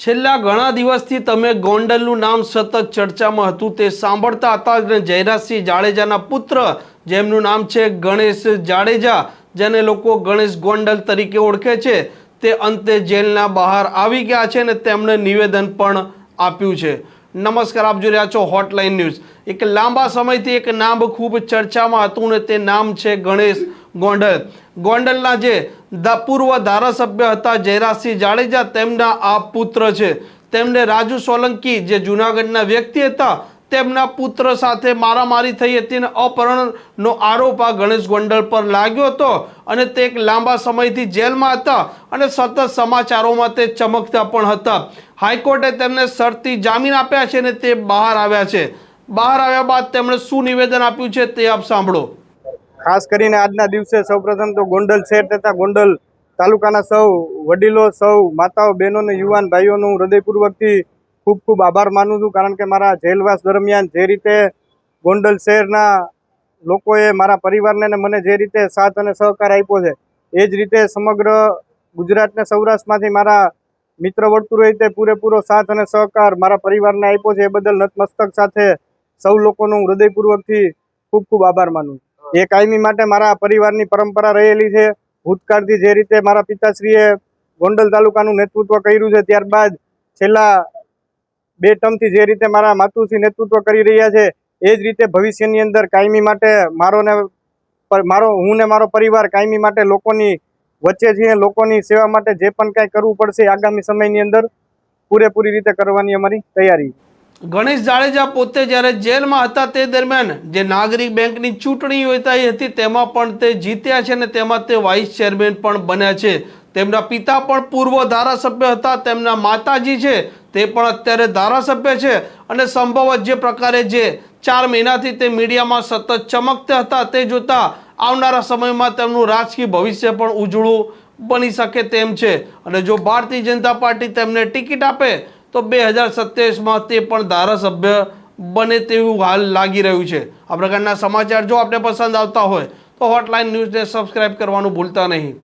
છેલ્લા ઘણા દિવસથી તમે ગોંડલનું નામ સતત ચર્ચામાં હતું, તે સાંભળતા હતા અને જયરાજસિંહ જાડેજાના પુત્ર, જેમનું નામ છે ગણેશ જાડેજા, જેને લોકો ગણેશ ગોંડલ તરીકે ઓળખે છે, તે અંતે જેલના બહાર આવી ગયા છે અને તેમણે નિવેદન પણ આપ્યું છે. નમસ્કાર, આપ જોઈ રહ્યા છો હોટલાઇન ન્યૂઝ એક લાંબા સમયથી એક નામ ખૂબ ચર્ચામાં હતું ને તે નામ છે ગણેશ ગોંડલ. ગોંડલના જે પૂર્વ ધારાસભ્ય હતા જયરાજસિંહ જાડેજા, તેમના આ પુત્ર છે. તેમને રાજુ સોલંકી, જે જૂનાગઢના વ્યક્તિ હતા, તેમના પુત્ર સાથે મારામારી થઈ હતી અને અપહરણનો આરોપ આ ગણેશ ગોંડલ પર લાગ્યો હતો અને તે એક લાંબા સમયથી જેલમાં હતા અને સતત સમાચારોમાં તે ચમકતા પણ હતા. હાઈકોર્ટે તેમને શરતી જામીન આપ્યા છે અને તે બહાર આવ્યા છે. બહાર આવ્યા બાદ તેમણે શું નિવેદન આપ્યું છે તે આપ સાંભળો. ખાસ કરીને આજના દિવસે સૌપ્રથમ તો ગોંડલ શહેર તથા ગોંડલ તાલુકાના સૌ વડીલો, સૌ માતાઓ, બહેનો અને યુવાન ભાઈઓનું હૃદયપૂર્વકથી ખૂબ ખૂબ આભાર માનું છું. કારણ કે મારા જેલવાસ દરમિયાન જે રીતે ગોંડલ શહેરના લોકોએ મારા પરિવારને અને મને જે રીતે સાથ અને સહકાર આપ્યો છે, એ જ રીતે સમગ્ર ગુજરાતને સૌરાષ્ટ્રમાંથી મારા મિત્ર વર્તુળોએ તે પૂરેપૂરો સાથ અને સહકાર મારા પરિવારને આપ્યો છે. એ બદલ નતમસ્તક સાથે સૌ લોકોનો હૃદયપૂર્વકથી ખૂબ ખૂબ આભાર માનું છું. એ કાયમી માટે મારા પરિવારની પરંપરા રહેલી છે. ભૂતકાળથી જે રીતે મારા પિતાશ્રીએ ગોંડલ તાલુકાનું નેતૃત્વ કર્યું છે ત્યારબાદ છેલ્લા બે ટર્મથી જે રીતે મારા માતુશ્રી નેતૃત્વ કરી રહ્યા છે એ જ રીતે ભવિષ્યની અંદર કાયમી માટે મારો ને મારો હું ને મારો પરિવાર કાયમી માટે લોકોની વચ્ચે છીએ લોકોની સેવા માટે જે પણ કાંઈ કરવું પડશે આગામી સમયની અંદર પૂરેપૂરી રીતે કરવાની અમારી તૈયારી છે. ગણેશ જાડેજા પોતે જ્યારે જેલમાં હતા તે દરમિયાન જે નાગરિક બેંકની ચૂંટણી યોજાઈ હતી, તેમાં પણ તે જીત્યા છે અને તેમાં તે વાઇસ ચેરમેન પણ બન્યા છે. તેમના પિતા પણ પૂર્વ ધારાસભ્ય હતા, તેમના માતાજી છે તે પણ અત્યારે ધારાસભ્ય છે અને સંભવત જે પ્રકારે જે ચાર મહિનાથી તે મીડિયામાં સતત ચમકતા હતા તે જોતા આવનારા સમયમાં તેમનું રાજકીય ભવિષ્ય પણ ઉજળું બની શકે તેમ છે. અને જો ભારતીય જનતા પાર્ટી તેમને ટિકિટ આપે તો બે હજાર સત્યાવીસમાં તે પણ ધારાસભ્ય બને તેવું હાલ લાગી રહ્યું છે. આ પ્રકારના સમાચાર જો આપને પસંદ આવતા હોય તો હોટલાઇન ન્યૂઝને સબસ્ક્રાઇબ કરવાનું ભૂલતા નહીં.